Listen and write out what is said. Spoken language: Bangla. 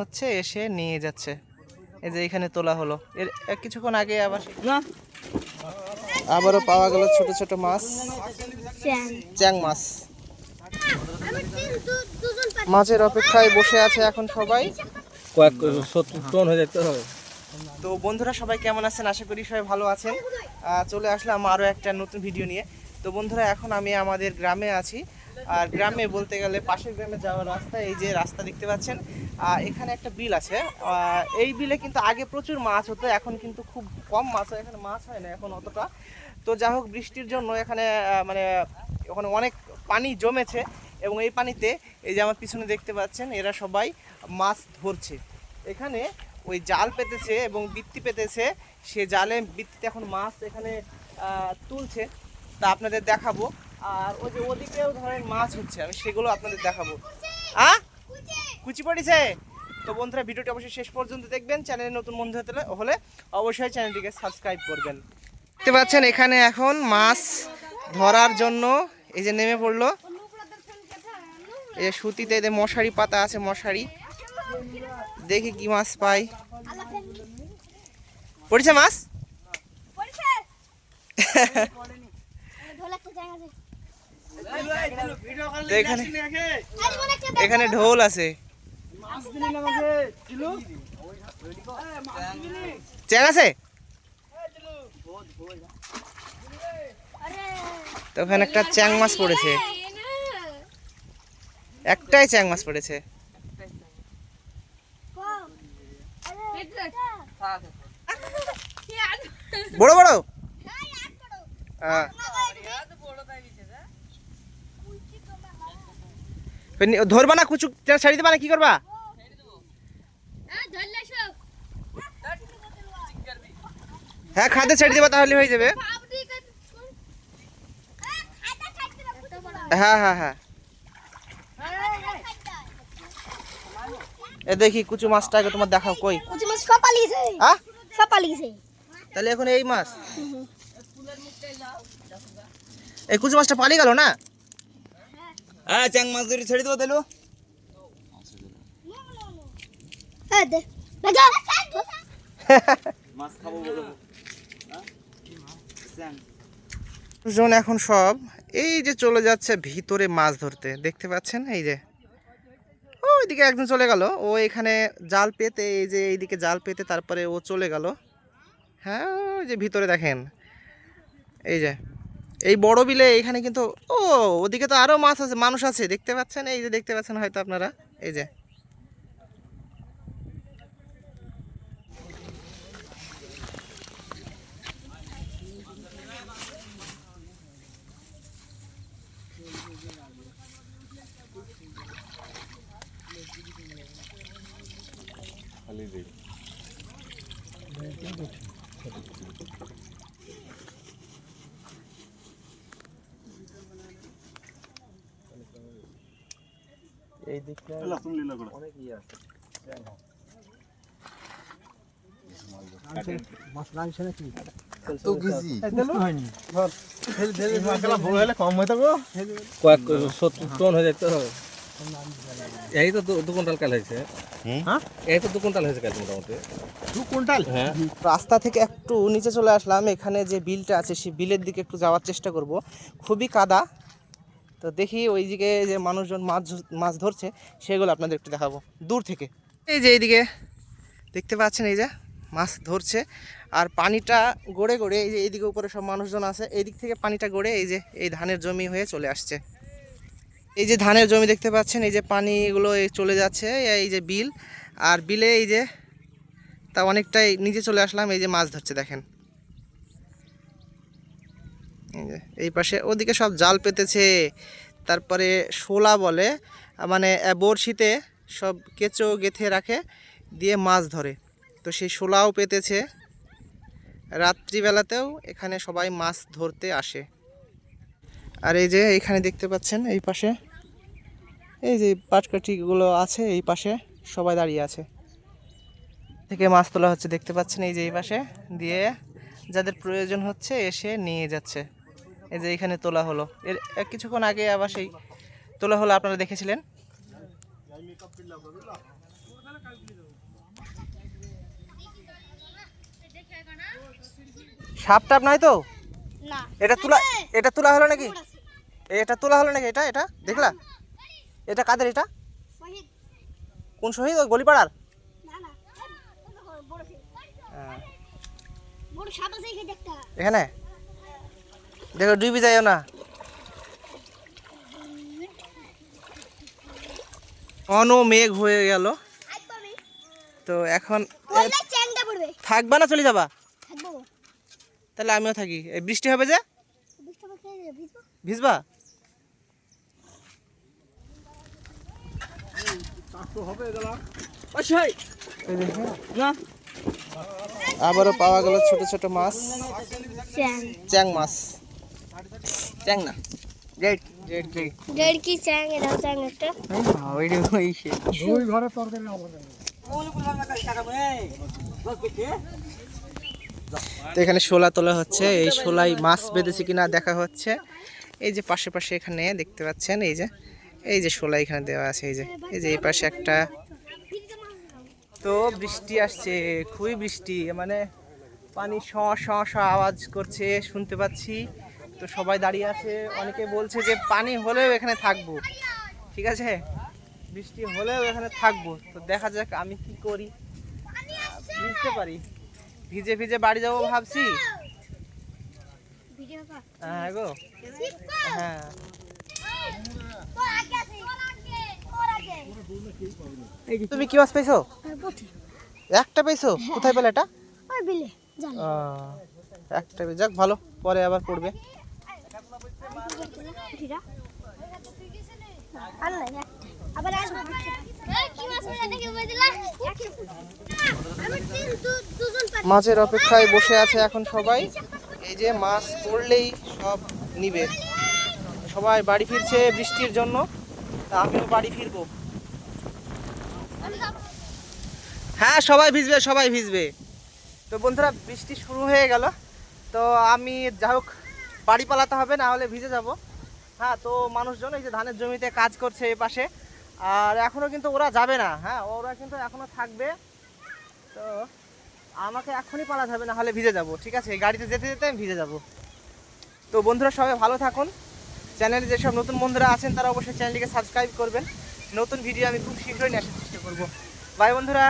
হচ্ছে এসে নিয়ে যাচ্ছে। এই যে এখানে তোলা হলো। এর কিছুক্ষণ আগে আবার আবারও পাওয়া গেল ছোট ছোট মাছ। চ্যাং। মাছ। মাছের অপেক্ষায় বসে আছে এখন সবাই। কয়েক সত্তর টন হয়ে যেতে হবে তো বন্ধুরা সবাই কেমন আছেন? আশা করি সবাই ভালো আছেন। চলে আসলাম আরও একটা নতুন ভিডিও নিয়ে। তো বন্ধুরা এখন আমি আমাদের গ্রামে আছি। আর গ্রামে বলতে গেলে পাশের গ্রামে যাওয়ার রাস্তা এই যে রাস্তা দেখতে পাচ্ছেন এখানে একটা বিল আছে। এই বিলে কিন্তু আগে প্রচুর মাছ হতো, এখন কিন্তু খুব কম মাছ হয়, এখানে মাছ হয় না এখন অতটা। তো যা হোক, বৃষ্টির জন্য এখানে মানে ওখানে অনেক পানি জমেছে এবং এই পানিতে এই যে আমার পিছনে দেখতে পাচ্ছেন, এরা সবাই মাছ ধরছে। এখানে ওই জাল পেতেছে এবং বৃত্তি পেতেছে। সে জালে বৃত্তিতে এখন মাছ এখানে তুলছে। তা আপনাদের দেখাবো। আর ওই যে ওদিকেও ধরেন মাছ হচ্ছে, আমি সেগুলো আপনাদের দেখাবো। আ কুচি পড়েছে। তো বন্ধুরা ভিডিওটি অবশ্যই শেষ পর্যন্ত দেখবেন। চ্যানেলে নতুন বন্ধু হতে হলে অবশ্যই চ্যানেলটিকে সাবস্ক্রাইব করবেন। দেখতে পাচ্ছেন এখানে এখন মাছ ধরার জন্য এই যে নেমে পড়ল। এই যে সুতিতে এদের মশারি পাতা আছে মশারি। দেখি কি মাছ পাই। পড়েছে মাছ? এখানে এখানে ঢোল আছে। চ্যাং আছে? তো ওখানে একটা চ্যাং মাছ পড়েছে। একটাই চ্যাং মাছ পড়েছে। বড় বড়। ধরবা না কুচু ছাড়ি দেবা না, কি করবা? হ্যাঁ খাদে ছেড়ে দেবা তাহলে হয়ে যাবে। হ্যাঁ হ্যাঁ হ্যাঁ। এ দেখি কুচু মাছটা আগে তোমার দেখাও কই? সব পালিয়েছে। আহ সব পালিয়েছে। তাহলে এখন এই মাছ? এই কুচু মাছটা পালিয়ে গেল না? হ্যাঁ চ্যাং মাছ ধরে ছেড়ে দেবো দিলো দে মাছ খাব বলো জন এখন সব। এই যে চলে যাচ্ছে ভিতরে মাছ ধরতে। দেখতে পাচ্ছেন? এই যে। ওইদিকে একজন চলে গেল। ও এখানে জাল পেতে এই যে এইদিকে জাল পেতে তারপরে ও চলে গেল। হ্যাঁ ওই যে ভিতরে দেখেন। এই যে। এই বড় বিলে এখানে কিন্তু ও ওদিকে তো আরও মাছ আছে মানুষ আছে। দেখতে পাচ্ছেন? এই যে দেখতে পাচ্ছেন হয়তো আপনারা। এই যে। এই দিকটা অনেক ইয়ে আছে। কয়েক সত্তর টন হয়ে এই তো দু- কুইন্টাল কাল হয়েছে। হ্যাঁ? এই তো দু কুইন্টাল হয়েছে কাল মোটামুটি। দু কুইন্টাল? হ্যাঁ। রাস্তা থেকে একটু নিচে চলে আসলাম। এখানে যে বিলটা আছে সেই বিলের দিকে একটু যাওয়ার চেষ্টা করব। খুবই কাদা। তো দেখি ওই দিকে যে মানুষজন মাছ মাছ ধরছে, সেগুলো আপনাদের একটু দেখাবো। দূর থেকে। এই যে এইদিকে, দেখতে পাচ্ছেন এই যে মাছ ধরছে, আর পানিটা গড়ে গড়ে এই যে এইদিকে উপরে সব মানুষজন আছে এই দিক থেকে পানিটা গড়ে এই যে এই ধানের জমি হয়ে চলে আসছে। এই যে ধানের জমি দেখতে পাচ্ছেন, এই যে পানিগুলো চলে যাচ্ছে, এই যে বিল, আর বিলে এই যে তা অনেকটাই নিচে চলে আসলাম, এই যে মাছ ধরছে, দেখেন। এই পাশে ওদিকে সব জাল পেতেছে। তারপরে শোলা বলে মানে বড়শিতে সব কেঁচো গেথে রাখে, দিয়ে মাছ ধরে। তো সেই শোলাও পেতেছে। রাত্রিবেলাতেও এখানে সবাই মাছ ধরতে আসে। আর এই যে এখানে দেখতে পাচ্ছেন, এই পাশে, এই যে পাটকাঠিগুলো আছে, এই পাশে সবাই দাঁড়িয়ে আছে। থেকে মাছ তোলা হচ্ছে, দেখতে পাচ্ছেন এই যে এই পাশে। দিয়ে যাদের প্রয়োজন হচ্ছে, এসে নিয়ে যাচ্ছে। এই যে এখানে তোলা হলো। এর কিছুক্ষণ আগে আবার সেই তোলা হলো আপনারা দেখেছিলেন? সাপ টাপ নাই তো? এটা তোলা এটা তোলা হলো নাকি? এটা তোলা হলো নাকি এটা? এটা? দেখলা? এটা কাদের এটা? কোন শহীদ? ওই গলিপাড়ার? হ্যাঁ। এখানে? দেখো ডুবি যাইও না। অন মেঘ হয়ে গেল। তো এখন থাকবা না চলে যাবা? তাহলে আমিও থাকি। এই বৃষ্টি হবে যে? বৃষ্টি হবে খেয়ে ভিজবা? আবারও পাওয়া গেল ছোট ছোট মাছ। চ্যাং মাছ। চ্যাং না গ্রেট গ্রেট গ্রেট দেড় কি চ্যাং? এটা চ্যাং একটা। ওই রে ওই সে তো এখানে শোলা তোলা হচ্ছে। এই শোলাই মাছ বেঁধেছে কিনা দেখা হচ্ছে। এই যে পাশে পাশে এখানে দেখতে পাচ্ছেন এই যে এই যে শোলা এখানে দেওয়া আছে এই যে এই যে এই পাশে একটা। তো বৃষ্টি আসছে খুবই বৃষ্টি মানে পানি শ শ শ আওয়াজ করছে শুনতে পাচ্ছি। তো সবাই দাঁড়িয়ে আছে। অনেকে বলছে যে পানি হলেও এখানে থাকব। ঠিক আছে? বৃষ্টি হলেও এখানে থাকব। তো দেখা যাক আমি কি করি। ভিজতে পারি। ভিজে ভিজে বাড়ি যাব ভাবছি। হ্যাঁ গো। হ্যাঁ। তুমি কি মাছ পেয়েছ? একটা পেয়েছ? কোথায় পেলে এটা? একটা যাক ভালো। পরে আবার পড়বে উঠিরা আর নাই একটা মাছের অপেক্ষায় বসে আছে এখন সবাই। এই যে মাছ পড়লেই সব নিবে। সবাই বাড়ি ফিরছে বৃষ্টির জন্য। তা আমিও বাড়ি ফিরবো। হ্যাঁ সবাই ভিজবে সবাই ভিজবে। তো বন্ধুরা, বৃষ্টি শুরু হয়ে গেল। তো আমি যা হোক, বাড়ি পালাতে হবে, না হলে ভিজে যাব। হ্যাঁ তো মানুষজন এই যে ধানের জমিতে কাজ করছে এই পাশে। আর এখনও কিন্তু ওরা যাবে না হ্যাঁ ওরা কিন্তু এখনও থাকবে। তো আমাকে এখনই পালাতে যাবে, না হলে ভিজে যাব, ঠিক আছে? গাড়িতে যেতে যেতে আমি ভিজে যাব। তো বন্ধুরা, সবাই ভালো থাকুন। চ্যানেলে যেসব নতুন বন্ধুরা আছেন, তারা অবশ্যই চ্যানেলটিকে সাবস্ক্রাইব করবেন। নতুন ভিডিও আমি খুব শীঘ্রই নিয়ে আসার চেষ্টা করব। বাই বন্ধুরা।